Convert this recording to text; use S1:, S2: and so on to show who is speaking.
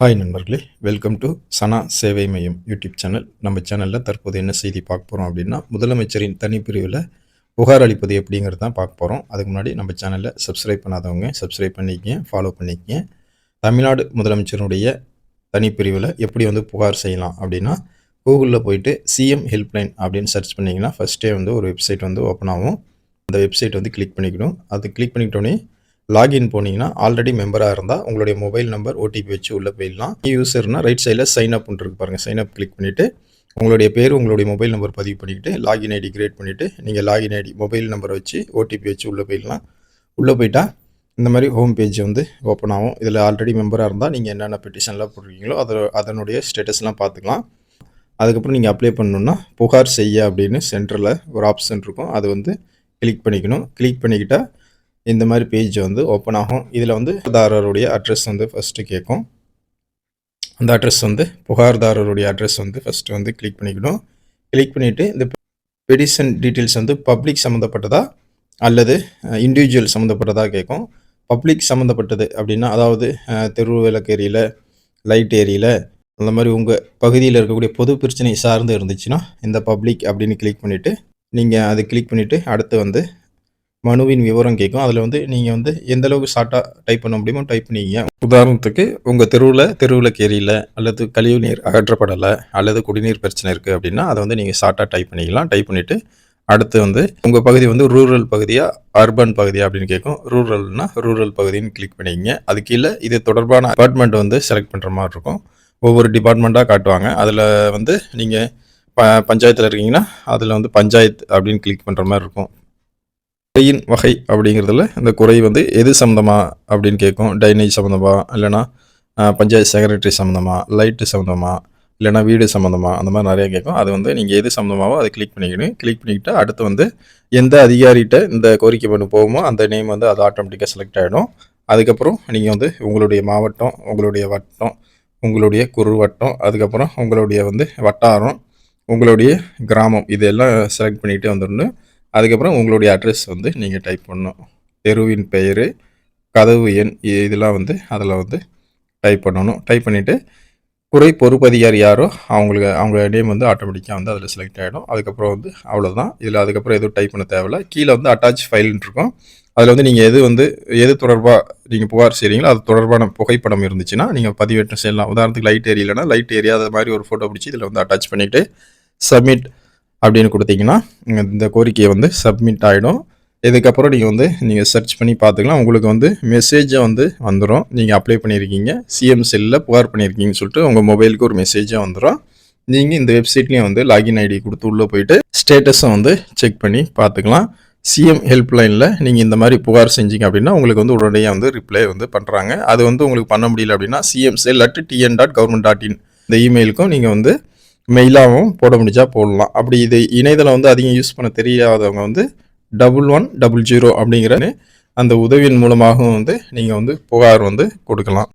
S1: Hi நண்பர்களே. Welcome to சனா சேவை மையம் யூடியூப் சேனல் நம்ம சேனலில் தற்போது என்ன செய்தி பார்க்க போகிறோம் அப்படின்னா முதலமைச்சரின் தனிப்பிரிவில் புகார் அளிப்பது எப்படிங்கிறது தான் பார்க்க போகிறோம் அதுக்கு முன்னாடி நம்ம சேனலில் சப்ஸ்கிரைப் பண்ணாதவங்க சப்ஸ்கிரைப் பண்ணிக்கங்க ஃபாலோ பண்ணிக்கங்க. தமிழ்நாடு முதலமைச்சருடைய தனிப்பிரிவில் எப்படி வந்து புகார் செய்யலாம் அப்படின்னா கூகுளில் போயிட்டு சிஎம் ஹெல்ப்லைன் அப்படின்னு சர்ச் பண்ணிங்கன்னா ஃபஸ்ட்டே வந்து ஒரு வெப்சைட் வந்து ஓப்பன் ஆகும். அந்த வெப்சைட் வந்து கிளிக் பண்ணிக்கணும். அது கிளிக் பண்ணிக்கிட்டோன்னே லாகின் போனீங்கன்னா ஆல்ரெடி மெம்பராக இருந்தால் உங்களுடைய மொபைல் நம்பர் ஓடிபி வச்சு உள்ளே போயிடலாம். யூசர்னா ரைட் சைடில் சைன் அப் இருக்கு பாருங்கள் சைன் அப் கிளிக் பண்ணிவிட்டு உங்களுடைய பேர் உங்களுடைய மொபைல் நம்பர் பதிவு பண்ணிக்கிட்டு லாகின் ஐடி கிரியேட் பண்ணிவிட்டு நீங்கள் லாகின் ஐடி மொபைல் நம்பரை வச்சு ஓடிபி வச்சு உள்ளே போயிடலாம். உள்ளே போயிட்டால் இந்த மாதிரி ஹோம் பேஜ் வந்து ஓப்பன் ஆகும். இதில் ஆல்ரெடி மெம்பராக இருந்தால் நீங்கள் என்னென்ன பெட்டிஷன்லாம் போட்டிருக்கீங்களோ அதை அதனுடைய ஸ்டேட்டஸ்லாம் பார்த்துக்கலாம் அதுக்கப்புறம் நீங்கள் அப்ளை பண்ணணுன்னா புகார் செய்ய அப்படின்னு சென்டரில் ஒரு ஆப்ஷன் இருக்கும். அது வந்து கிளிக் பண்ணிக்கணும். கிளிக் பண்ணிக்கிட்டால் இந்த மாதிரி பேஜ் வந்து ஓப்பன் ஆகும். இதில் வந்து புகார்தாரருடைய அட்ரஸ் வந்து ஃபஸ்ட்டு கேட்கும் அந்த அட்ரஸ் வந்து புகார்தாரருடைய அட்ரஸ் வந்து ஃபஸ்ட்டு வந்து கிளிக் பண்ணிக்கணும். கிளிக் பண்ணிவிட்டு இந்த பெடிஷன் டீட்டெயில்ஸ் வந்து பப்ளிக் சம்மந்தப்பட்டதா அல்லது இண்டிவிஜுவல் சம்மந்தப்பட்டதாக கேட்கும் பப்ளிக் சம்மந்தப்பட்டது அப்படின்னா அதாவது தெரு விளக்கு ஏரியில் லைட் ஏரியில் அந்த மாதிரி உங்கள் பகுதியில் இருக்கக்கூடிய பொது பிரச்சனை சார்ந்து இருந்துச்சுன்னா இந்த பப்ளிக் அப்படின்னு கிளிக் பண்ணிவிட்டு நீங்கள் அதை கிளிக் பண்ணிவிட்டு அடுத்து வந்து மனுவின் விவரம் கேட்கும். அதில் வந்து நீங்கள் வந்து எந்த அளவுக்கு ஷார்ட்டாக டைப் பண்ண முடியுமோ டைப் பண்ணிக்கிங்க உதாரணத்துக்கு உங்கள் தெருவில் தெருவில் கேரியில் அல்லது கழிவு நீர் அகற்றப்படலை அல்லது குடிநீர் பிரச்சனை இருக்குது அப்படின்னா அதை வந்து நீங்கள் ஷார்ட்டாக டைப் பண்ணிக்கலாம். டைப் பண்ணிவிட்டு அடுத்து வந்து உங்கள் பகுதி வந்து ரூரல் பகுதியாக அர்பன் பகுதியா அப்படின்னு கேட்கும். ரூரல்னா ரூரல் பகுதின்னு கிளிக் பண்ணிக்கிங்க அது கீழே இது தொடர்பான அபார்ட்மெண்ட் வந்து செலக்ட் பண்ணுற மாதிரி இருக்கும். ஒவ்வொரு டிபார்ட்மெண்ட்டாக காட்டுவாங்க. அதில் வந்து நீங்கள் ப பஞ்சாயத்தில் இருக்கீங்கன்னா அதில் வந்து பஞ்சாயத்து அப்படின்னு கிளிக் பண்ணுற மாதிரி இருக்கும். குறையின் வகை அப்படிங்கிறதுல இந்த குறை வந்து எது சம்மந்தமாக அப்படின்னு கேட்கும். டைனேஜ் சம்மந்தமா இல்லைனா பஞ்சாயத்து செக்ரட்டரி சம்மந்தமா லைட்டு சம்மந்தமா இல்லைனா வீடு சம்மந்தமா அந்த மாதிரி நிறைய கேட்கும். அது வந்து நீங்கள் எது சம்மந்தமாவோ அதை கிளிக் பண்ணிக்கணும். கிளிக் பண்ணிக்கிட்டு அடுத்து வந்து எந்த அதிகாரிகிட்ட இந்த கோரிக்கை பண்ணி போகுமோ அந்த நேம் வந்து அது ஆட்டோமேட்டிக்காக செலக்ட் ஆகிடும் அதுக்கப்புறம் நீங்கள் வந்து உங்களுடைய மாவட்டம் உங்களுடைய வட்டம் உங்களுடைய குறு வட்டம் அதுக்கப்புறம் உங்களுடைய வந்து வட்டாரம் உங்களுடைய கிராமம் இதெல்லாம் செலக்ட் பண்ணிகிட்டே வந்துடணும். அதுக்கப்புறம் உங்களுடைய அட்ரஸ் வந்து நீங்கள் டைப் பண்ணணும். தெருவின் பெயர் கதவு எண் இதெல்லாம் வந்து அதில் வந்து டைப் பண்ணணும். டைப் பண்ணிவிட்டு குறை பொறுப்பதிகாரி யாரோ அவங்களுக்கு அவங்க நேம் வந்து ஆட்டோமேட்டிக்காக வந்து அதில் செலக்ட் ஆகிடும் அதுக்கப்புறம் வந்து அவ்வளோதான் இதில் அதுக்கப்புறம் எதுவும் டைப் பண்ண தேவையில்ல. கீழே வந்து அட்டாச் ஃபைல்னு இருக்கும். அதில் வந்து நீங்கள் எது வந்து எது தொடர்பாக நீங்கள் புகார் செய்கிறீங்களோ அது தொடர்பான புகைப்படம் இருந்துச்சுன்னா நீங்கள் பதிவேற்றம் செய்யலாம். உதாரணத்துக்கு லைட் ஏரியலைன்னா லைட் ஏரியா அது மாதிரி ஒரு ஃபோட்டோ பிடிச்சி இதில் வந்து அட்டாச் பண்ணிவிட்டு சப்மிட் அப்படின்னு கொடுத்தீங்கன்னா இந்த கோரிக்கையை வந்து சப்மிட் ஆகிடும் இதுக்கப்புறம் நீங்கள் வந்து நீங்கள் சர்ச் பண்ணி பார்த்துக்கலாம். உங்களுக்கு வந்து மெசேஜாக வந்து வந்துடும் நீங்கள் அப்ளை பண்ணியிருக்கீங்க. சிஎம் செல்லில் புகார் பண்ணியிருக்கீங்கன்னு சொல்லிட்டு உங்கள் மொபைலுக்கு ஒரு மெசேஜாக வந்துடும் நீங்கள் இந்த வெப்சைட்லேயும் வந்து லாகின் ஐடி கொடுத்து உள்ளே போயிட்டு ஸ்டேட்டஸை வந்து செக் பண்ணி பார்த்துக்கலாம். சிஎம் ஹெல்ப்லைனில் நீங்கள் இந்த மாதிரி புகார் செஞ்சீங்க அப்படின்னா உங்களுக்கு வந்து உடனடியாக வந்து ரிப்ளை வந்து பண்ணுறாங்க அது வந்து உங்களுக்கு பண்ண முடியல அப்படின்னா CM cell at TN dot government dot in இந்த இமெயிலுக்கும் நீங்கள் வந்து மெயிலாகவும் போட முடிஞ்சா போடலாம். அப்படி இது இணையதளம் வந்து அதிகம் யூஸ் பண்ண தெரியாதவங்க வந்து டபுள் ஒன் டபுள் ஜீரோ அப்படிங்கிற அந்த உதவியின் மூலமாகவும் வந்து நீங்கள் வந்து புகார் வந்து கொடுக்கலாம்.